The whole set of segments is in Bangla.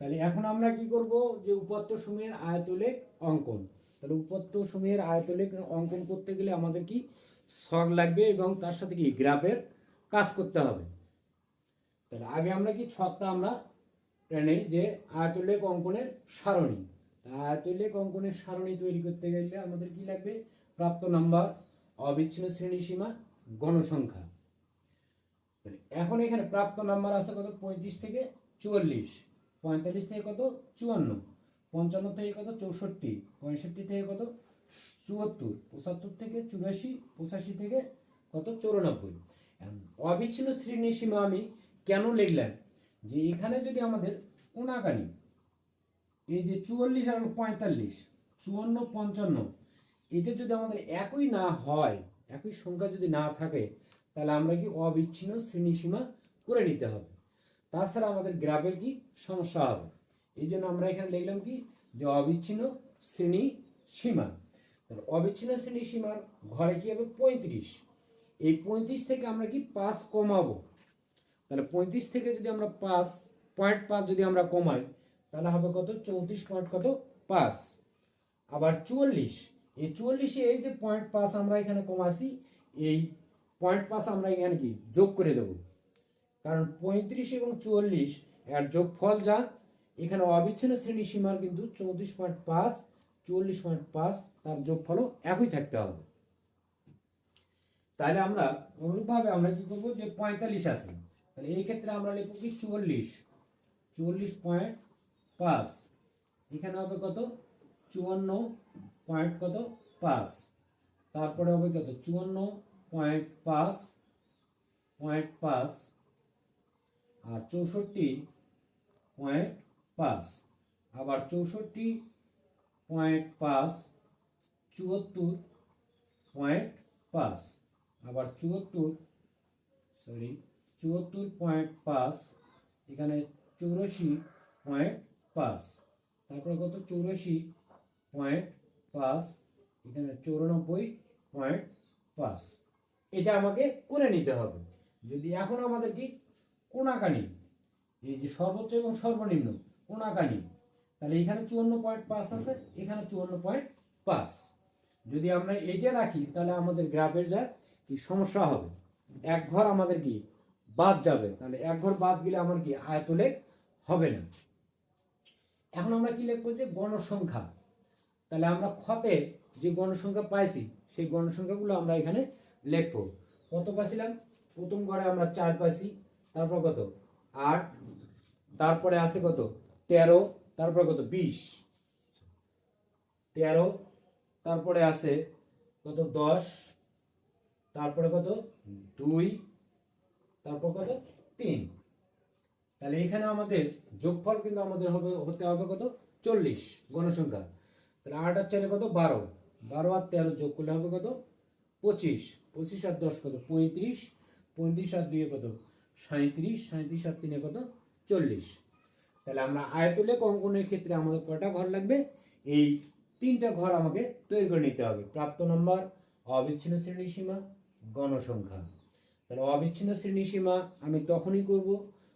তাহলে এখন আমরা কি করব? যে উপাত্ত সমূহের আয়তলেখ অঙ্কন। তাহলে উপাত্ত সমূহের আয়তলেখ অঙ্কন করতে গেলে আমাদের কি? শখ লাগবে এবং তার সাথে কি? গ্রাফের কাজ করতে হবে। তাহলে আগে আমরা কি? ছকটা আমরা জানি যে আয়তলেখ অঙ্কনের সারণী। তা আয়তলেখ অঙ্কনের সারণী তৈরি করতে গেলে আমাদের কি লাগবে? প্রাপ্ত নাম্বার, অবিচ্ছিন্ন শ্রেণি সীমা, গণসংখ্যা। এখন এখানে প্রাপ্ত নাম্বার আছে কত? পঁয়ত্রিশ থেকে চুয়াল্লিশ। পঁয়তাল্লিশ থেকে কত? চুয়ান্ন। পঞ্চান্ন থেকে কত? চৌষট্টি। পঁয়ষট্টি থেকে কত? চুয়াত্তর। পঁচাত্তর থেকে চুরাশি। পঁচাশি থেকে কত? চৌরানব্বই। অবিচ্ছিন্ন শ্রেণি সীমা আমি কেন লিখলাম? যে এখানে যদি আমাদের কোনাকানি এই যে চুয়াল্লিশ আর পঁয়তাল্লিশ, চুয়ান্ন, পঞ্চান্ন এটা যদি আমাদের একই না হয়, একই সংখ্যা যদি না থাকে, তাহলে আমরা কি অবিচ্ছিন্ন শ্রেণীসীমা করে নিতে হবে। তাছাড়া আমাদের গ্রাফের কি সমস্যা হবে? এই জন্য আমরা এখানে লিখলাম কি? যে অবিচ্ছিন্ন শ্রেণি সীমা। তাহলে অবিচ্ছিন্ন শ্রেণি সীমার ঘরে কি হবে? পঁয়ত্রিশ। এই পঁয়ত্রিশ থেকে আমরা কি পাঁচ কমাবো? তাহলে পঁয়ত্রিশ থেকে যদি আমরা পাঁচ, পয়েন্ট পাঁচ যদি আমরা কমাই, তাহলে হবে কত? চৌত্রিশ পয়েন্ট কত? পাঁচ। আবার চুয়াল্লিশ। এই চুয়াল্লিশে এই যে পয়েন্ট পাঁচ আমরা এখানে কমাছি এই পয়েন্ট পাঁচ আমরা এখানে কি? যোগ করে দেব। কারণ পঁয়ত্রিশ এবং চুয়াল্লিশ এর যোগফল যা এখানে অবিচ্ছিন্ন শ্রেণি সীমার কিন্তু চৌত্রিশ পয়েন্ট পাঁচ, চুয়াল্লিশ পয়েন্ট পাঁচ, তার যোগফলও একই থাকতে হবে। তাহলে আমরা অনুরূপভাবে আমরা কি করব যে পঁয়তাল্লিশ আছে। তাহলে এই ক্ষেত্রে আমরা লিখব কি চুয়াল্লিশ? চুয়াল্লিশ পয়েন্ট পাঁচ। এখানে হবে কত? চুয়ান্ন পয়েন্ট কত? পাঁচ। তারপরে হবে কত? চুয়ান্ন পয়েন্ট পাঁচ পয়েন্ট পাঁচ। আর চৌষট্টি পয়েন্ট পাঁচ। আবার চৌষট্টি পয়েন্ট পাঁচ, চুয়াত্তর পয়েন্ট পাঁচ। আবার চুয়াত্তর সরি চুয়াত্তর পয়েন্ট পাঁচ, এখানে চৌরাশি পয়েন্ট পাঁচ। তারপরে কত? চৌরাশি পয়েন্ট পাঁচ, এখানে চৌরানব্বই পয়েন্ট পাঁচ। এটা আমাকে করে নিতে হবে। যদি এখন আমাদের কি কোনাকানি, এই যে সর্বোচ্চ এবং সর্বনিম্ন, কোনাকানি। তাহলে এখানে চুয়ান্ন পয়েন্ট পাঁচ আছে, এখানে চুয়ান্ন পয়েন্ট পাঁচ। যদি আমরা এইটা রাখি, তাহলে আমাদের গ্রাফের যা কি সমস্যা হবে? এক ঘর আমাদের কি বাদ যাবে? তাহলে এক ঘর বাদ গেলে আমার কি আয়তলেখ হবে না। এখন আমরা কি লিখব যে গণসংখ্যা? তাহলে আমরা ক্ষতে যে গণসংখ্যা পাইছি, সেই গণসংখ্যাগুলো আমরা এখানে লিখব। কত পাইছিলাম? প্রথম ঘরে আমরা চার পাইছি তারপর কত? আট, তারপরে আছে কত? তেরো, তারপরে কত? বিশ। তেরো, তারপরে আছে কত? দশ, তারপরে কত? দুই, তারপর কত? তিন। তাহলে এখানে আমাদের যোগফল কিন্তু আমাদের হবে, হতে হবে কত? চল্লিশ গণসংখ্যা তাহলে আট আর চারে কত? বারো। বারো আর তেরো যোগ করলে হবে কত? পঁচিশ। পঁচিশ আর দশ কত? পঁয়ত্রিশ। পঁয়ত্রিশ আর দুয়ে কত? সাঁত্রিশ সাঁত্রিশ আর তিনে কত? চল্লিশ। তাহলে আমরা আয়তলেখ অঙ্কনের ক্ষেত্রে আমাদের কয়টা ঘর লাগবে? এই তিনটা ঘর আমাকে তৈরি করে নিতে হবে। প্রাপ্ত নম্বর, অবিচ্ছিন্ন শ্রেণি সীমা, গণসংখ্যা। তাহলে অবিচ্ছিন্ন শ্রেণি সীমা আমি তখনই করব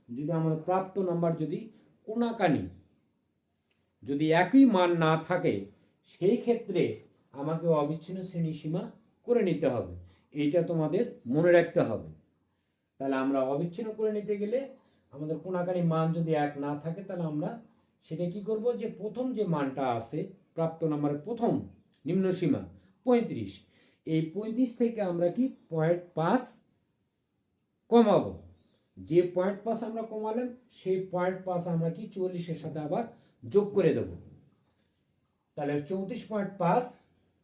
যদি আমার প্রাপ্ত নাম্বার যদি কোনাকানি যদি একই মান না থাকে, সেই ক্ষেত্রে আমাকে অবিচ্ছিন্ন শ্রেণি সীমা করে নিতে হবে। এইটা তোমাদের মনে রাখতে হবে। তাহলে আমরা অবিচ্ছিন্ন করে নিতে গেলে আমাদের কোনাকানি মান যদি এক না থাকে, তাহলে আমরা সেটা কি করব? যে প্রথম যে মানটা আছে, প্রাপ্ত নাম্বারের প্রথম নিম্ন সীমা, পঁয়ত্রিশ। এই পঁয়ত্রিশ থেকে আমরা কি পয়েন্ট পাঁচ কমাবো? যে পয়েন্ট পাস আমরা কমালাম, সেই পয়েন্ট পাস আমরা কি চুয়াল্লিশের সাথে আবার যোগ করে দেব। তাহলে চৌত্রিশ পয়েন্ট পাঁচ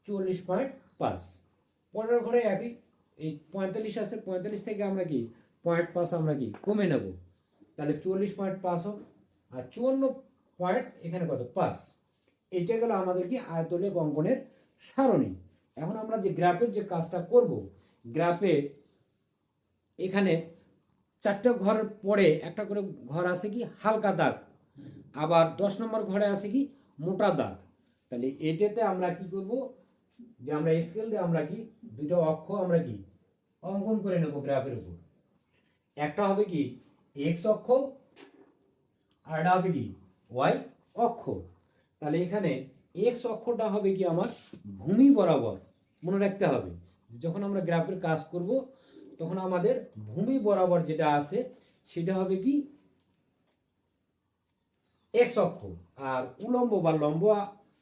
চুয়াল্লিশ পয়েন্ট পাঁচ। পনেরো ঘরে একই এই পঁয়তাল্লিশ আছে, পঁয়তাল্লিশ থেকে আমরা কি? পয়েন্ট পাস আমরা কি? কমে নেব। তাহলে চুয়াল্লিশ পয়েন্ট পাঁচ হোক, আর চুয়ান্ন পয়েন্ট এখানে কত? পাঁচ। এটা গেল আমাদের কি? আয়তলেখ অঙ্কনের সারণী। এখন আমরা যে গ্রাফের যে কাজটা করব, গ্রাফে এখানে চারটা ঘরের পরে একটা করে ঘর আছে কি? হালকা দাগ। আবার দশ নম্বর ঘরে আছে কি? মোটা দাগ। তাহলে এটাতে আমরা কি করব? যে আমরা স্কেল দিয়ে আমরা কি? দুটো অক্ষ আমরা কি? অঙ্কন করে নেব গ্রাফের উপর। একটা হবে কি এক্স অক্ষ, আর এটা হবে কি ওয়াই অক্ষ। তাহলে এখানে এক্স অক্ষটা হবে কি আমার ভূমি বরাবর। মনে রাখতে হবে যখন আমরা গ্রাফের কাজ করব, তখন আমাদের ভূমি বরাবর যেটা আছে, সেটা হবে কি এক্স অক্ষ। আর উলম্ব বা লম্ব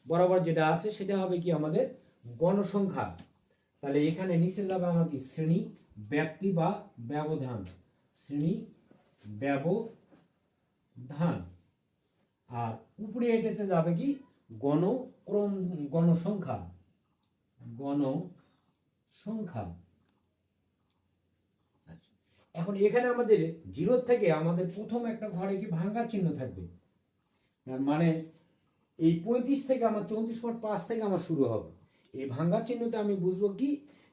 বরাবর যেটা আছে, সেটা হবে কি আমাদের গণসংখ্যা। তাহলে এখানে নিচে যাবে আমার কি? শ্রেণি ব্যক্তি বা ব্যবধান। শ্রেণি, ব্যবধান। আর উপরে এটাতে যাবে কি? গণক্রম, গণসংখ্যা। গণসংখ্যা। এখন এখানে আমাদের জিরো থেকে আমাদের প্রথম একটা ঘরে কি ভাঙ্গার চিহ্ন থাকবে? মানে এই পঁয়ত্রিশ থেকে আমার চৌত্রিশ পয়েন্ট পাঁচ থেকে আমার শুরু হবে। এই ভাঙ্গার চিহ্নতে আমি বুঝব কি?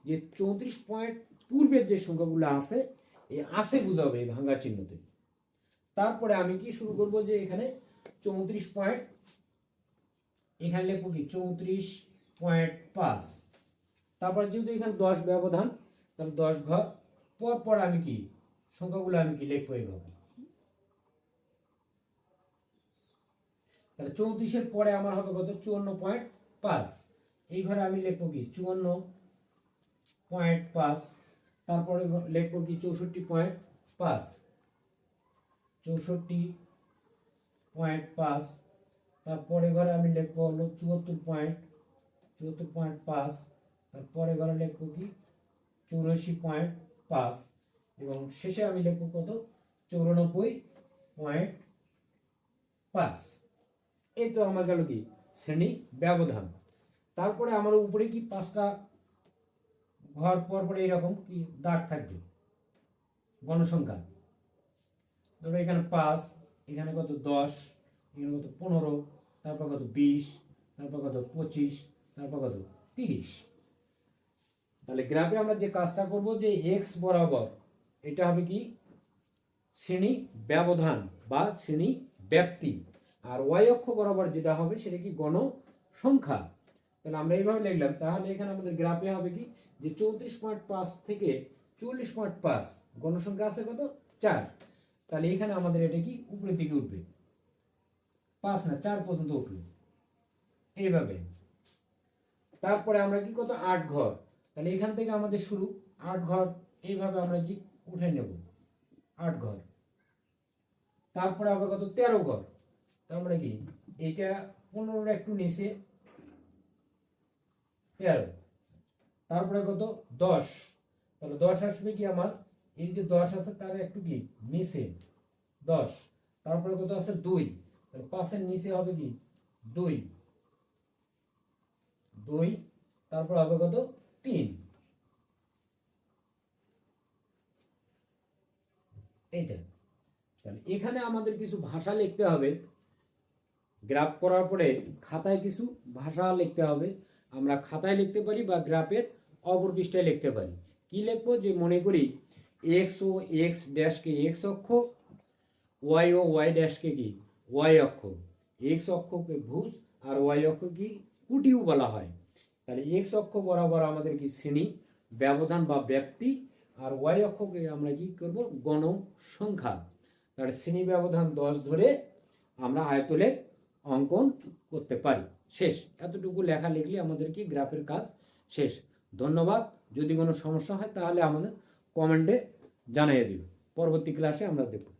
যে চৌত্রিশ পয়েন্ট পূর্বের যে সংখ্যাগুলো আছে এই আসে বুঝাবে এই ভাঙ্গার চিহ্নতে। তারপরে আমি কি শুরু করব যে এখানে চৌত্রিশ পয়েন্ট, এখানে লিখব কি? চৌত্রিশ পয়েন্ট পাঁচ। তারপরে যেহেতু এখানে দশ ব্যবধান, তাহলে দশ ঘর পর পর আমি কি? সংখ্যাগুলো আমি কি লিখব এইভাবে? তাহলে চৌত্রিশের পরে আমার হবে কত? চুয়ান্ন পয়েন্ট পাঁচ। এই ঘরে আমি লিখব কি? চুয়ান্ন পয়েন্ট পাঁচ। তারপরে লিখব কি? চৌষট্টি পয়েন্ট পাঁচ। চৌষট্টি পয়েন্ট পাঁচ। তারপরে ঘরে আমি লিখব হলো চুয়াত্তর পয়েন্ট চুয়াত্তর পয়েন্ট পাঁচ। তারপরে ঘরে লিখব কি? চৌরাশি পয়েন্ট পাঁচ। এবং শেষে আমি লিখব কত? চৌরানব্বই পয়েন্ট পাঁচ। এই তো আমার গেল কি? শ্রেণি ব্যবধান। তারপরে আমার উপরে কি পাঁচটা ঘর পর পরে এরকম কি দাগ থাকবে? গণসংখ্যা। ধরো এখানে পাঁচ, এখানে কত দশ, এখানে কত পনেরো, তারপর কত বিশ, তারপর কত পঁচিশ, তারপর কত তিরিশ। তাহলে গ্রাফে আমরা যে কাজটা করব যে এক্স বরাবর, এটা হবে কি? শ্রেণি ব্যবধান বা শ্রেণি ব্যাপ্তি। আর ওয়াই অক্ষ বরাবর যেটা হবে সেটা কি? গণ সংখ্যা তাহলে আমরা এইভাবে লিখলাম, তাহলে এখানে আমাদের গ্রাফে হবে কি? যে চৌত্রিশ পয়েন্ট পাঁচ থেকে চল্লিশ পয়েন্ট পাঁচ, গণসংখ্যা আছে কত? চার। তাহলে এখানে আমাদের এটা কি? উপরের দিকে উঠবে। পাঁচ না, চার পর্যন্ত উঠল। এইভাবে। তারপরে আমরা কি কত? আট ঘর। তাহলে এখান থেকে আমাদের শুরু। আট ঘর, এইভাবে আমরা কি উঠে নেব? আট ঘর। তারপরে আবার কত? তেরো ঘর। তার মানে কি? এটা পনেরোটা একটু নিচে। তেরো তারপরে কত? দশ। তাহলে দশ আসবে কি আমার? এই যে দশ আছে তার একটু কি? নিচে। দশ। তারপরে কত আছে? দুই। তাহলে পাঁচের নিচে হবে কি? দুই। দুই। তারপর হবে কত? তিন। এইটা। তাহলে এখানে আমাদের কিছু ভাষা লিখতে হবে। গ্রাফ করার পরে খাতায় কিছু ভাষা লিখতে হবে। আমরা খাতায় লিখতে পারি বা গ্রাফের অপর পৃষ্ঠায় লিখতে পারি। কি লিখব? যে মনে করি এক্স ও এক্স ড্যাশকে এক্স অক্ষ ওয়াই ও ওয়াই ড্যাশকে কি ওয়াই অক্ষ। এক্স অক্ষকে ভুজ আর ওয়াই অক্ষ কি? কুটিও বলা হয়। তাহলে এক্স অক্ষ বরাবর আমাদের কি শ্রেণি, ব্যবধান বা ব্যাপ্তি, আর ওয়াই অক্ষকে আমরা কি করব? গণ সংখ্যা তাহলে শ্রেণি ব্যবধান দশ ধরে আমরা আয়তলে অঙ্কন করতে পারি। শেষ। এতটুকু লেখা লিখলে আমাদের কি গ্রাফের কাজ শেষ? ধন্যবাদ। যদি কোনো সমস্যা হয় তাহলে আমাদের কমেন্টে জানাইয়ে দিবে পরবর্তী ক্লাসে আমরা দেখব।